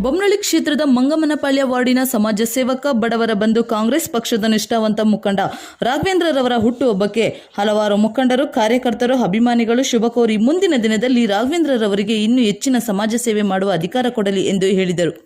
ಬೊಮ್ಮನಳ್ಳಿ ಕ್ಷೇತ್ರದ ಮಂಗಮನಪಾಳ್ಯ ವಾರ್ಡಿನ ಸಮಾಜ ಸೇವಕ, ಬಡವರ ಬಂಧು, ಕಾಂಗ್ರೆಸ್ ಪಕ್ಷದ ನಿಷ್ಠಾವಂತ ಮುಖಂಡ ರಾಘವೇಂದ್ರರವರ ಹುಟ್ಟುಹಬ್ಬಕ್ಕೆ ಹಲವಾರು ಮುಖಂಡರು, ಕಾರ್ಯಕರ್ತರು, ಅಭಿಮಾನಿಗಳು ಶುಭ ಕೋರಿ ಮುಂದಿನ ದಿನದಲ್ಲಿ ರಾಘವೇಂದ್ರರವರಿಗೆ ಇನ್ನೂ ಹೆಚ್ಚಿನ ಸಮಾಜ ಸೇವೆ ಮಾಡುವ ಅಧಿಕಾರ ಕೊಡಲಿ ಎಂದು ಹೇಳಿದರು.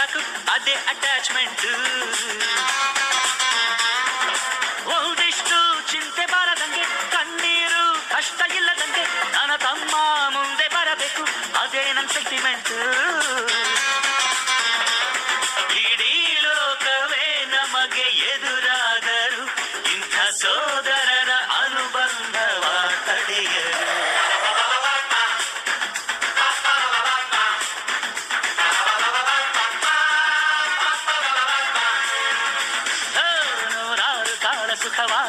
ನಗುತ್ತಾ ಇದ್ರೆ ಸಾಕು ಅದೇ ಅಟ್ಯಾಚ್ಮೆಂಟ್ ಒಂದಿಷ್ಟು ಚಿಂತೆ ಬಾರದಂಗೆ ಕಣ್ಣೀರು ಕಷ್ಟ ಇಲ್ಲದಂಗೆ ನನ್ನ ತಮ್ಮ ಮುಂದೆ ಬರಬೇಕು ಅದೇ ನನ್ನ ಸೆಂಟಿಮೆಂಟ್ ಇಡೀ ಲೋಕವೇ ನಮಗೆ ಎದುರಾದರು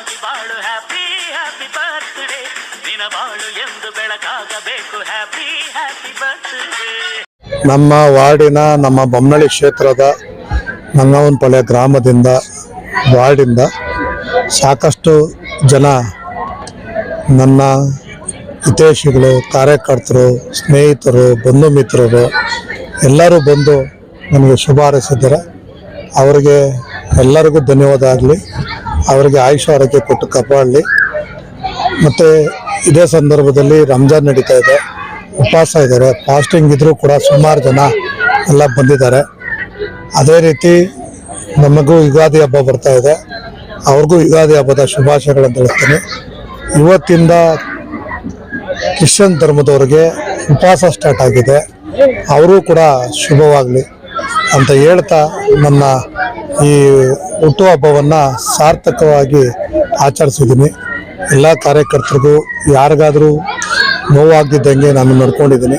ಸುಖವಾಗಿ ಬಾಳು ಹ್ಯಾಪಿ ಹ್ಯಾಪಿ ಬರ್ತ್ಡೇ ದಿನ ಬಾಳು ಎಂದು ಬೆಳಕಾಗಬೇಕು. ಹ್ಯಾಪಿ ಹ್ಯಾಪಿ ಬರ್ತ್ಡೇ ನಮ್ಮ ವಾರ್ಡಿನ ನಮ್ಮ ಬೊಮ್ಮಳಿ ಕ್ಷೇತ್ರದ ನಂಗವನಪಾಳ್ಯ ಗ್ರಾಮದಿಂದ, ವಾರ್ಡಿಂದ ಸಾಕಷ್ಟು ಜನ ನನ್ನ ಹಿತೇಶಿಗಳು ಕಾರ್ಯಕರ್ತರು, ಸ್ನೇಹಿತರು, ಬಂಧು ಮಿತ್ರರು ಎಲ್ಲರೂ ಬಂದು ನನಗೆ ಶುಭ ಹಾರೈಸಿದ್ದಾರೆ. ಅವರಿಗೆ ಎಲ್ಲರಿಗೂ ಧನ್ಯವಾದ ಆಗಲಿ. ಅವರಿಗೆ ಆಯುಷ ಆರೋಗ್ಯ ಕೊಟ್ಟು ಕಾಪಾಡಲಿ. ಮತ್ತು ಇದೇ ಸಂದರ್ಭದಲ್ಲಿ ರಂಜಾನ್ ನಡೀತಾ ಇದೆ. ಉಪವಾಸ ಇದ್ದಾರೆ. ಫಾಸ್ಟಿಂಗ್ ಇದ್ದರೂ ಕೂಡ ಸುಮಾರು ಜನ ಎಲ್ಲ ಬಂದಿದ್ದಾರೆ. ಅದೇ ರೀತಿ ನಮಗೂ ಯುಗಾದಿ ಹಬ್ಬ ಬರ್ತಾ ಇದೆ. ಅವ್ರಿಗೂ ಯುಗಾದಿ ಹಬ್ಬದ ಶುಭಾಶಯಗಳನ್ನು ತಿಳಿಸ್ತೀನಿ. ಇವತ್ತಿಂದ ಕ್ರಿಶ್ಚಿಯನ್ ಧರ್ಮದವ್ರಿಗೆ ಉಪವಾಸ ಸ್ಟಾರ್ಟ್ ಆಗಿದೆ. ಅವರೂ ಕೂಡ ಶುಭವಾಗಲಿ ಅಂತ ಹೇಳ್ತಾ ನನ್ನ ಈ ಹುಟ್ಟುಹಬ್ಬವನ್ನು ಸಾರ್ಥಕವಾಗಿ ಆಚರಿಸಿದ್ದೀನಿ. ಎಲ್ಲ ಕಾರ್ಯಕರ್ತರಿಗೂ ಯಾರಿಗಾದರೂ ನೋವಾಗಿದ್ದಂಗೆ ನಾನು ನಡ್ಕೊಂಡಿದ್ದೀನಿ.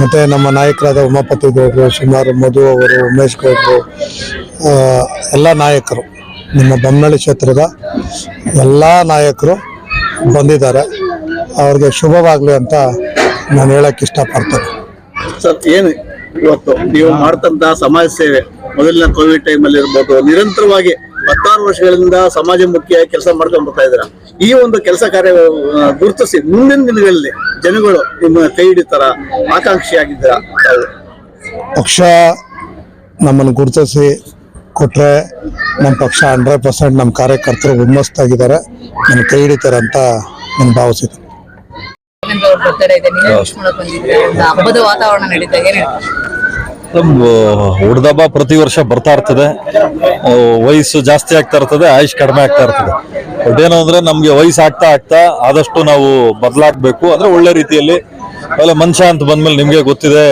ಮತ್ತು ನಮ್ಮ ನಾಯಕರಾದ ಉಮಾಪತಿ ಗೌಡರು ಸುಮಾರು ಮಧು ಅವರು, ಉಮೇಶ್ ಗೌಡರು ಎಲ್ಲ ನಾಯಕರು, ನಮ್ಮ ಬಮ್ಮಳ್ಳಿ ಕ್ಷೇತ್ರದ ಎಲ್ಲ ನಾಯಕರು ಬಂದಿದ್ದಾರೆ. ಅವ್ರಿಗೆ ಶುಭವಾಗಲಿ ಅಂತ ನಾನು ಹೇಳಕ್ಕೆ ಇಷ್ಟಪಡ್ತೇನೆ. ಸರ್, ಏನು ಇವತ್ತು ನೀವು ಮಾಡ್ತಕ್ಕಂಥ ಸಮಾಜ ಸೇವೆ? ಮೊದಲಿನ ಕೋವಿಡ್ ಟೈಮ್ ಅಲ್ಲಿ ಇರ್ಬೋದು ನಿರಂತರವಾಗಿ ಹತ್ತಾರು ವರ್ಷಗಳಿಂದ ಸಮಾಜಮುಖಿಯಾಗಿ ಕೆಲಸ ಮಾಡ್ಕೊಂಡು ಬರ್ತಾ ಇದ್ದೀರಾ? ಈ ಒಂದು ಕೆಲಸ ಕಾರ್ಯ ಗುರುತಿಸಿ ಮುಂದಿನ ದಿನಗಳಲ್ಲಿ ಜನಗಳು ನಿಮ್ಮ ಕೈ ಹಿಡಿತಾರ ಆಕಾಂಕ್ಷಿಯಾಗಿದ್ದೀರಾ ಪಕ್ಷ ನಮ್ಮನ್ನು ಗುರುತಿಸಿ ಕೊಟ್ಟರೆ ನಮ್ಮ ಪಕ್ಷ ಹಂಡ್ರೆಡ್ ಪರ್ಸೆಂಟ್ ನಮ್ಮ ಕಾರ್ಯಕರ್ತರು ಹುಮ್ಮಸ್ತಾಗಿದ್ದಾರೆ ನನ್ನ ಕೈ ಹಿಡಿತಾರೆ ಅಂತ ನಾನು ಒಂದು ಹಬ್ಬದ ವಾತಾವರಣ ನಡೀತಾ? ಹುಡ್ದಬ್ಬ ಪ್ರತಿ ವರ್ಷ ಬರ್ತಾ ಇರ್ತದೆ. ವಯಸ್ಸು ಜಾಸ್ತಿ ಆಗ್ತಾ ಇರ್ತದೆ, ಆಯುಷ್ ಕಡಿಮೆ ಆಗ್ತಾ ಇರ್ತದೆ. ಬಟ್ ಏನು ಅಂದ್ರೆ ನಮ್ಗೆ ವಯಸ್ಸು ಆಗ್ತಾ ಆಗ್ತಾ ಆದಷ್ಟು ನಾವು ಬದಲಾಗಬೇಕು. ಅಂದ್ರೆ ಒಳ್ಳೆ ರೀತಿಯಲ್ಲಿ, ಆಮೇಲೆ ಮನುಷ್ಯ ಅಂತ ಬಂದ್ಮೇಲೆ ನಿಮ್ಗೆ ಗೊತ್ತಿದೆ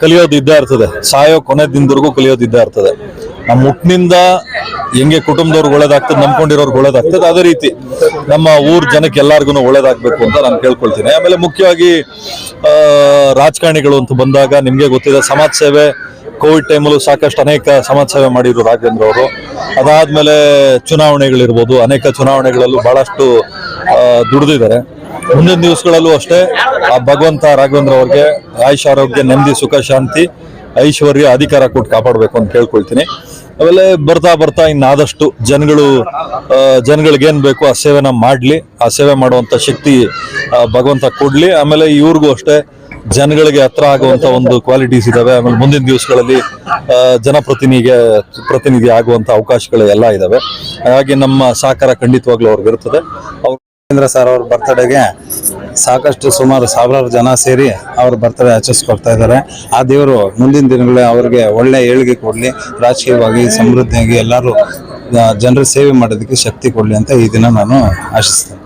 ಕಲಿಯೋದು ಇದ್ದೇ ಇರ್ತದೆ. ಸಾಯೋ ಕೊನೆ ದಿನದವರೆಗೂ ಕಲಿಯೋದು ಇದ್ದೇ ಇರ್ತದೆ. ನಮ್ಮ ಮುಟ್ಟಿನಿಂದ ಹೆಂಗೆ ಕುಟುಂಬದವ್ರಿಗೆ ಒಳ್ಳೇದಾಗ್ತದೆ, ನಂಬ್ಕೊಂಡಿರೋರ್ಗೆ ಒಳ್ಳೇದಾಗ್ತದೆ, ಅದೇ ರೀತಿ ನಮ್ಮ ಊರ್ ಜನಕ್ಕೆ ಎಲ್ಲಾರ್ಗು ಒಳ್ಳೇದಾಗಬೇಕು ಅಂತ ನಾನು ಕೇಳ್ಕೊಳ್ತೀನಿ. ಆಮೇಲೆ ಮುಖ್ಯವಾಗಿ ರಾಜಕಾರಣಿಗಳು ಅಂತ ಬಂದಾಗ ನಿಮಗೆ ಗೊತ್ತಿದೆ, ಸಮಾಜ ಸೇವೆ ಕೋವಿಡ್ ಟೈಮಲ್ಲೂ ಸಾಕಷ್ಟು ಅನೇಕ ಸಮಾಜ ಸೇವೆ ಮಾಡಿದ್ರು ರಾಘವೇಂದ್ರ ಅವರು. ಅದಾದ್ಮೇಲೆ ಚುನಾವಣೆಗಳಿರ್ಬೋದು, ಅನೇಕ ಚುನಾವಣೆಗಳಲ್ಲೂ ಬಹಳಷ್ಟು ದುಡಿದಿದ್ದಾರೆ. ಮುಂದಿನ ದಿವಸಗಳಲ್ಲೂ ಅಷ್ಟೇ, ಆ ಭಗವಂತ ರಾಘವೇಂದ್ರ ಅವ್ರಿಗೆ, ಆಯುಷ್ ಆರೋಗ್ಯ, ನೆಮ್ಮದಿ, ಸುಖ, ಶಾಂತಿ ಐಶ್ವರ್ಯ ಅಧಿಕಾರ ಕೊಟ್ಟು ಕಾಪಾಡಬೇಕು ಅಂತ ಕೇಳ್ಕೊಳ್ತೀನಿ. ಆಮೇಲೆ ಬರ್ತಾ ಬರ್ತಾ ಇನ್ನಾದಷ್ಟು ಜನಗಳು ಜನಗಳಿಗೇನು ಬೇಕು ಆ ಸೇವೆನ ಮಾಡಲಿ, ಆ ಸೇವೆ ಮಾಡುವಂಥ ಶಕ್ತಿ ಭಗವಂತ ಕೊಡಲಿ. ಆಮೇಲೆ ಇವ್ರಿಗೂ ಅಷ್ಟೇ ಜನಗಳಿಗೆ ಹತ್ರ ಆಗುವಂತ ಒಂದು ಕ್ವಾಲಿಟೀಸ್ ಇದಾವೆ. ಆಮೇಲೆ ಮುಂದಿನ ದಿವಸಗಳಲ್ಲಿ ಜನಪ್ರತಿನಿಧಿಗೆ, ಪ್ರತಿನಿಧಿ ಆಗುವಂತ ಅವಕಾಶಗಳು ಎಲ್ಲ ಇದಾವೆ. ಹಾಗಾಗಿ ನಮ್ಮ ಸಹಕಾರ ಖಂಡಿತವಾಗ್ಲೂ ಅವ್ರಿಗೆ ಇರ್ತದೆ ರಾಘವೇಂದ್ರ ಸರ್ ಅವ್ರ ಬರ್ತ್ಡೇಗೆ ಸಾಕಷ್ಟು ಸುಮಾರು ಸಾವಿರಾರು ಜನ ಸೇರಿ ಅವ್ರ ಬರ್ತ್ಡೇ ಆಚರಿಸ್ಕೊಡ್ತಾ ಇದ್ದಾರೆ. ಆ ದೇವರು ಮುಂದಿನ ದಿನಗಳಲ್ಲಿ ಅವ್ರಿಗೆ ಒಳ್ಳೆ ಏಳಿಗೆ ಕೊಡಲಿ, ರಾಜಕೀಯವಾಗಿ, ಸಮೃದ್ಧಿಯಾಗಿ ಎಲ್ಲರೂ ಜನರ ಸೇವೆ ಮಾಡೋದಕ್ಕೆ ಶಕ್ತಿ ಕೊಡಲಿ ಅಂತ ಈ ದಿನ ನಾನು ಆಶಿಸ್ತೇನೆ.